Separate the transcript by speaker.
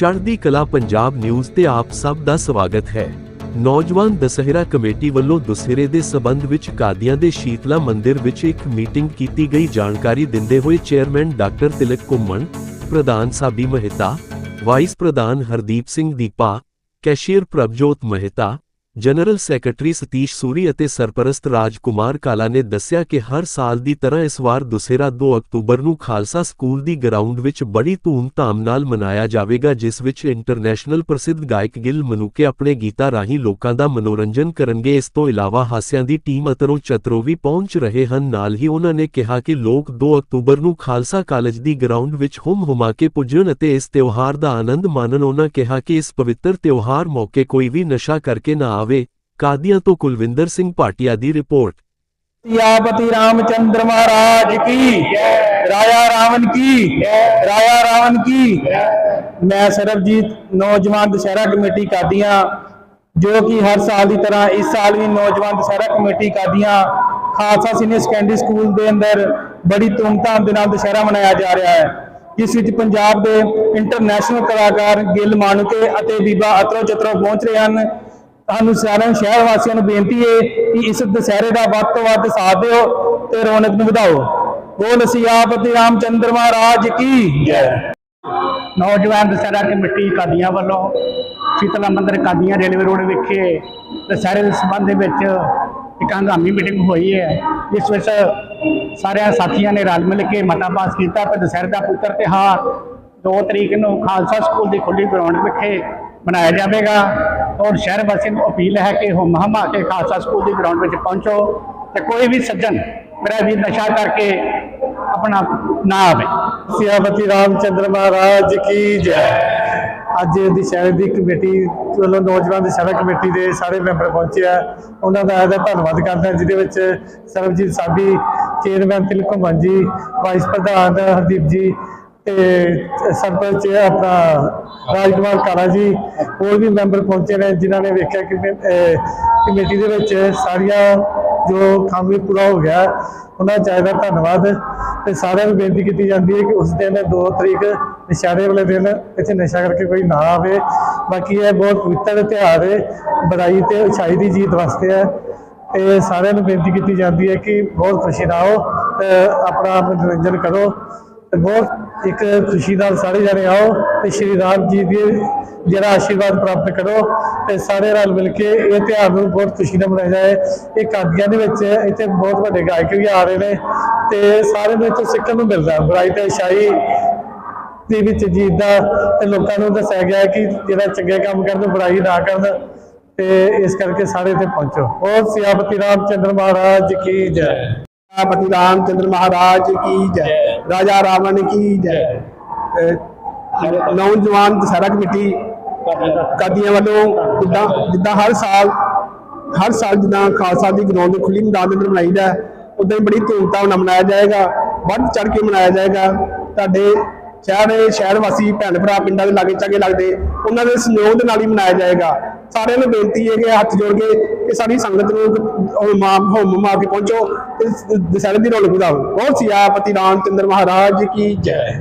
Speaker 1: ਚੜ੍ਹਦੀ ਕਲਾ ਪੰਜਾਬ ਨਿਊਜ਼ ਤੇ ਆਪ ਸਭ ਦਾ ਸਵਾਗਤ ਹੈ। ਨੌਜਵਾਨ ਦਸਹਿਰਾ ਕਮੇਟੀ ਵੱਲੋਂ ਦੁਸਹਿਰੇ ਦੇ ਸਬੰਧ ਵਿੱਚ ਕਾਦੀਆਂ ਦੇ ਸ਼ੀਤਲਾ ਮੰਦਿਰ ਵਿੱਚ ਇੱਕ ਮੀਟਿੰਗ ਕੀਤੀ ਗਈ। ਜਾਣਕਾਰੀ ਦਿੰਦੇ ਹੋਏ ਚੇਅਰਮੈਨ ਡਾਕਟਰ ਤਿਲਕ ਕੁੰਮਣ ਪ੍ਰਧਾਨ ਸਾਬੀ ਮਹਿਤਾ, ਵਾਈਸ ਪ੍ਰਧਾਨ Hardeep Singh Deepa, cashier Prabhjot Mehta general secretary Satish Suri ਅਤੇ ਸਰਪ੍ਰਸਤ ਰਾਜਕੁਮਾਰ ਕਾਲਾ ਨੇ ਦੱਸਿਆ ਕਿ ਹਰ ਸਾਲ ਦੀ ਤਰ੍ਹਾਂ ਇਸ ਵਾਰ ਦੁਸਹਿਰਾ 2 ਅਕਤੂਬਰ ਨੂੰ ਖਾਲਸਾ ਸਕੂਲ ਦੀ ਗਰਾਊਂਡ ਵਿੱਚ ਬੜੀ ਧੂਮ-ਧਾਮ ਨਾਲ ਮਨਾਇਆ ਜਾਵੇਗਾ, ਜਿਸ ਵਿੱਚ ਇੰਟਰਨੈਸ਼ਨਲ ਪ੍ਰਸਿੱਧ ਗਾਇਕ ਗਿੱਲ ਮਨੂਕੇ ਆਪਣੇ ਗੀਤਾਂ ਰਾਹੀਂ ਲੋਕਾਂ ਦਾ ਮਨੋਰੰਜਨ ਕਰਨਗੇ। ਇਸ ਤੋਂ ਇਲਾਵਾ ਹਾਸਿਆਂ ਦੀ ਟੀਮ ਅਤਰੋਂ ਚਤਰੋ ਵੀ ਪਹੁੰਚ ਰਹੇ ਹਨ। ਨਾਲ ਹੀ ਉਹਨਾਂ ਨੇ ਕਿਹਾ ਕਿ ਲੋਕ 2 ਅਕਤੂਬਰ ਨੂੰ ਖਾਲਸਾ ਕਾਲਜ ਦੀ ਗਰਾਊਂਡ ਵਿੱਚ ਹੁਮ ਹੁਮਾ ਕੇ ਪੁੱਜਣ ਅਤੇ ਇਸ ਤਿਉਹਾਰ ਦਾ ਆਨੰਦ ਮਾਣਨ। ਉਹਨਾਂ ਕਿਹਾ ਕਿ ਇਸ ਪਵਿੱਤਰ ਤਿਉਹਾਰ ਮੌਕੇ ਕੋਈ ਵੀ ਨਸ਼ਾ ਕਰਕੇ ਨਾ ਆਵੇ ਕਾਦੀਆਂ ਤੋਂ ਕੁਲਵਿੰਦਰ ਸਿੰਘ ਭਾਟੀਆ ਦੀ ਰਿਪੋਰਟ
Speaker 2: सियापति रामचंद्र महाराज की राजा रावण की राजा रावण की मैं ਸਰਬਜੀਤ ਨੌਜਵਾਨ ਦੁਸਹਿਰਾ ਕਮੇਟੀ ਕਾਦੀਆਂ ਜੋ ਕਿ ਹਰ ਸਾਲ ਦੀ ਤਰ੍ਹਾਂ ਇਸ ਸਾਲ ਵੀ Naujawan Dussehra committee Qadian Khalsa senior secondary school ਦੇ ਅੰਦਰ ਬੜੀ ਧੂਮਧਾਮ ਦੇ ਨਾਲ ਦੁਸਹਿਰਾ ਮਨਾਇਆ ਜਾ ਰਿਹਾ ਹੈ ਜਿਸ ਵਿੱਚ ਪੰਜਾਬ ਦੇ ਇੰਟਰਨੈਸ਼ਨਲ ਕਲਾਕਾਰ ਗਿੱਲ ਮਾਨੂਕੇ ਅਤੇ ਬੀਬਾ ਅਤਰੋ ਚਤਰੋ ਪਹੁੰਚ ਰਹੇ ਹਨ ਸਾਨੂੰ ਸਾਰਿਆਂ ਸ਼ਹਿਰ ਵਾਸੀਆਂ ਨੂੰ ਬੇਨਤੀ ਹੈ ਕਿ ਇਸ ਦੁਸਹਿਰੇ ਦਾ ਵੱਧ ਤੋਂ ਵੱਧ ਸਾਥ ਦਿਓ ਤੇ ਰੌਣਕ ਨੂੰ ਵਧਾਓ। ਬੋਲ ਸਿਆਪਤੀ ਰਾਮਚੰਦਰ ਮਹਾਰਾਜ ਕੀ? ਜੈ।
Speaker 3: ਨੌਜਵਾਨ ਦਸਹਿਰਾ ਕਮੇਟੀ ਕਾਦੀਆਂ ਵੱਲੋਂ ਸ਼ੀਤਲਾ ਮੰਦਿਰ ਕਾਦੀਆਂ ਰੇਲਵੇ ਰੋਡ ਵਿਖੇ ਦਸਹਿਰੇ ਦੇ ਸੰਬੰਧ ਦੇ ਵਿੱਚ ਇੱਕ ਹੰਗਾਮੀ ਮੀਟਿੰਗ ਹੋਈ ਹੈ ਜਿਸ ਵਿੱਚ ਸਾਰਿਆਂ ਸਾਥੀਆਂ ਨੇ ਰਲ ਮਿਲ ਕੇ ਮਤਾ ਪਾਸ ਕੀਤਾ ਕਿ ਦਸਹਿਰੇ ਦਾ ਪੁੱਤਰ ਤਿਉਹਾਰ 2 ਤਰੀਕ ਨੂੰ ਖਾਲਸਾ ਸਕੂਲ ਦੀ ਖੁੱਲੀ ਗਰਾਊਂਡ ਵਿਖੇ ਬਣਾਇਆ ਜਾਵੇਗਾ। ਔਰ ਸ਼ਹਿਰ ਵਾਸੀਆਂ ਨੂੰ ਅਪੀਲ ਹੈ ਕਿ ਹੁਮ ਹਮਾ ਕੇ ਖਾਲਸਾ ਸਕੂਲ ਦੀ ਗਰਾਊਂਡ ਵਿੱਚ ਪਹੁੰਚੋ ਤੇ ਕੋਈ ਵੀ ਸੱਜਣ ਮੇਰਾ ਵੀ ਨਸ਼ਾ ਕਰਕੇ ਆਪਣਾ ਨਾ ਆਵੇ।
Speaker 2: ਸੇਵਾਪਤੀ ਰਾਮ ਚੰਦਰ ਮਹਾਰਾਜ ਕੀ ਜੈ। ਅੱਜ ਦੀ ਸ਼ਹਿਰ ਦੀ ਕਮੇਟੀ ਵੱਲੋਂ ਨੌਜਵਾਨ ਦੀ ਸ਼ਹਿਰ ਕਮੇਟੀ ਦੇ ਸਾਰੇ ਮੈਂਬਰ ਪਹੁੰਚੇ ਆ। ਉਹਨਾਂ ਦਾ ਇਹਦਾ ਧੰਨਵਾਦ ਕਰਦਾ ਜਿਹਦੇ ਵਿੱਚ ਸਰਬਜੀਤ ਸਾਬੀ ਚੇਅਰਮੈਨ ਤਿਲਕ ਘੁੰਮਣ ਜੀ ਵਾਈਸ ਪ੍ਰਧਾਨ ਹਰਦੀਪ ਜੀ ਤੇ ਸਰਪੰਚ ਆਪਣਾ ਰਾਜਕੁਮਾਰ ਕਾਲਾ ਜੀ, ਹੋਰ ਵੀ ਮੈਂਬਰ ਪਹੁੰਚੇ ਨੇ, ਜਿਨ੍ਹਾਂ ਨੇ ਵੇਖਿਆ ਕਿ ਕਮੇਟੀ ਦੇ ਵਿੱਚ ਸਾਰੀਆਂ ਜੋ ਕੰਮ ਵੀ ਪੂਰਾ ਹੋ ਗਿਆ, ਉਹਨਾਂ ਦਾ ਚਾਹੀਦਾ ਧੰਨਵਾਦ। ਤੇ ਸਾਰਿਆਂ ਨੂੰ ਬੇਨਤੀ ਕੀਤੀ ਜਾਂਦੀ ਹੈ ਕਿ ਉਸ ਦਿਨ 2 ਤਰੀਕ ਦੁਸਹਿਰੇ ਵਾਲੇ ਦਿਨ ਇੱਥੇ ਨਸ਼ਾ ਕਰਕੇ ਕੋਈ ਨਾ ਆਵੇ। ਬਾਕੀ ਇਹ ਬਹੁਤ ਪਵਿੱਤਰ ਤਿਉਹਾਰ ਹੈ ਬੜਾਈ ਤੇ ਉਚਾਈ ਦੀ ਜੀਤ ਵਾਸਤੇ ਹੈ। ਤੇ ਸਾਰਿਆਂ ਨੂੰ ਬੇਨਤੀ ਕੀਤੀ ਜਾਂਦੀ ਹੈ ਕਿ ਬਹੁਤ ਖੁਸ਼ੀ ਨਾਲ ਆਪਣਾ ਮਨੋਰੰਜਨ ਕਰੋ ਤੇ ਬਹੁਤ ਇੱਕ ਖੁਸ਼ੀ ਨਾਲ ਸਾਰੇ ਜਣੇ ਆਓ ਤੇ ਸ਼੍ਰੀ ਰਾਮ ਜੀ ਦੇ ਜਿਹੜਾ ਆਸ਼ੀਰਵਾਦ ਪ੍ਰਾਪਤ ਕਰੋ ਤੇ ਸਾਰੇ ਰਲ ਮਿਲ ਕੇ ਇਹ ਤਿਉਹਾਰ ਨੂੰ ਬਹੁਤ ਖੁਸ਼ੀ ਨਾਲ ਮਨਾਇਆ ਜਾਏ। ਇਹ ਕਾਦੀਆਂ ਦੇ ਵਿੱਚ ਇੱਥੇ ਬਹੁਤ ਵੱਡੇ ਗਾਇਕ ਵੀ ਆ ਰਹੇ ਨੇ ਤੇ ਸਾਰੇ ਨੂੰ ਇੱਥੋਂ ਸਿੱਖਣ ਨੂੰ ਮਿਲਦਾ। ਬੁਰਾਈ ਤੇ ਸ਼ਾਹੀ ਦੇ ਵਿੱਚ ਜੀਦਾ ਤੇ ਲੋਕਾਂ ਨੂੰ ਦੱਸਿਆ ਗਿਆ ਕਿ ਜਿਹੜਾ ਚੰਗੇ ਕੰਮ ਕਰਨ, ਬੁਰਾਈ ਨਾ ਕਰਨ ਤੇ ਇਸ ਕਰਕੇ ਸਾਰੇ ਇੱਥੇ ਪਹੁੰਚੋ। ਔਰ ਸਿਆਪਤੀ ਰਾਮ ਚੰਦਰ ਮਹਾਰਾਜ ਕੀ ਜੈ।
Speaker 3: ਸਿਆਪਤੀ ਰਾਮ ਚੰਦਰ ਮਹਾਰਾਜ ਕੀ ਜੈ। ਰਾਜਾ ਰਾਵਣ ਕੀ ਜੈ ਨੌਜਵਾਨ ਦਸਹਿਰਾ ਕਮੇਟੀ ਕਾਦੀਆਂ ਵੱਲੋਂ ਜਿੱਦਾਂ ਜਿੱਦਾਂ ਹਰ ਸਾਲ ਹਰ ਸਾਲ ਜਿੱਦਾਂ ਖਾਲਸਾ ਦੀ ਗਰਾਊਂਡ ਦੇ ਖੁੱਲੀ ਮੈਦਾਨ ਦੇ ਅੰਦਰ ਬਣਾਈਦਾ ਉਦਾਂ ਹੀ ਬੜੀ ਧੂਮਧਾਮ ਨਾਲ ਮਨਾਇਆ ਜਾਏਗਾ ਵੱਧ ਚੜ ਕੇ ਮਨਾਇਆ ਜਾਏਗਾ ਤੁਹਾਡੇ ਸ਼ਹਿਰ ਦੇ ਸ਼ਹਿਰ ਵਾਸੀ, ਭੈਣ ਭਰਾ ਪਿੰਡਾਂ ਦੇ ਲਾਗੇ ਚਾਗੇ ਲੱਗਦੇ, ਉਹਨਾਂ ਦੇ ਸਹਿਯੋਗ ਦੇ ਨਾਲ ਹੀ ਮਨਾਇਆ ਜਾਏਗਾ। ਸਾਰਿਆਂ ਨੂੰ ਬੇਨਤੀ ਹੈ ਕਿ ਹੱਥ ਜੋੜ ਕੇ ਕਿ ਸਾਡੀ ਸੰਗਤ ਨੂੰ ਮਾਂ, ਹੋਮ ਮਾ ਕੇ ਪਹੁੰਚੋ ਤੇ ਦੁਸਹਿਰੇ ਦੀ ਰੌਣਕ ਵਧਾਓ। ਬਹੁਤ ਸਿਆਪਤੀ ਰਾਮ ਚੰਦਰ ਮਹਾਰਾਜ ਕੀ ਜੈ।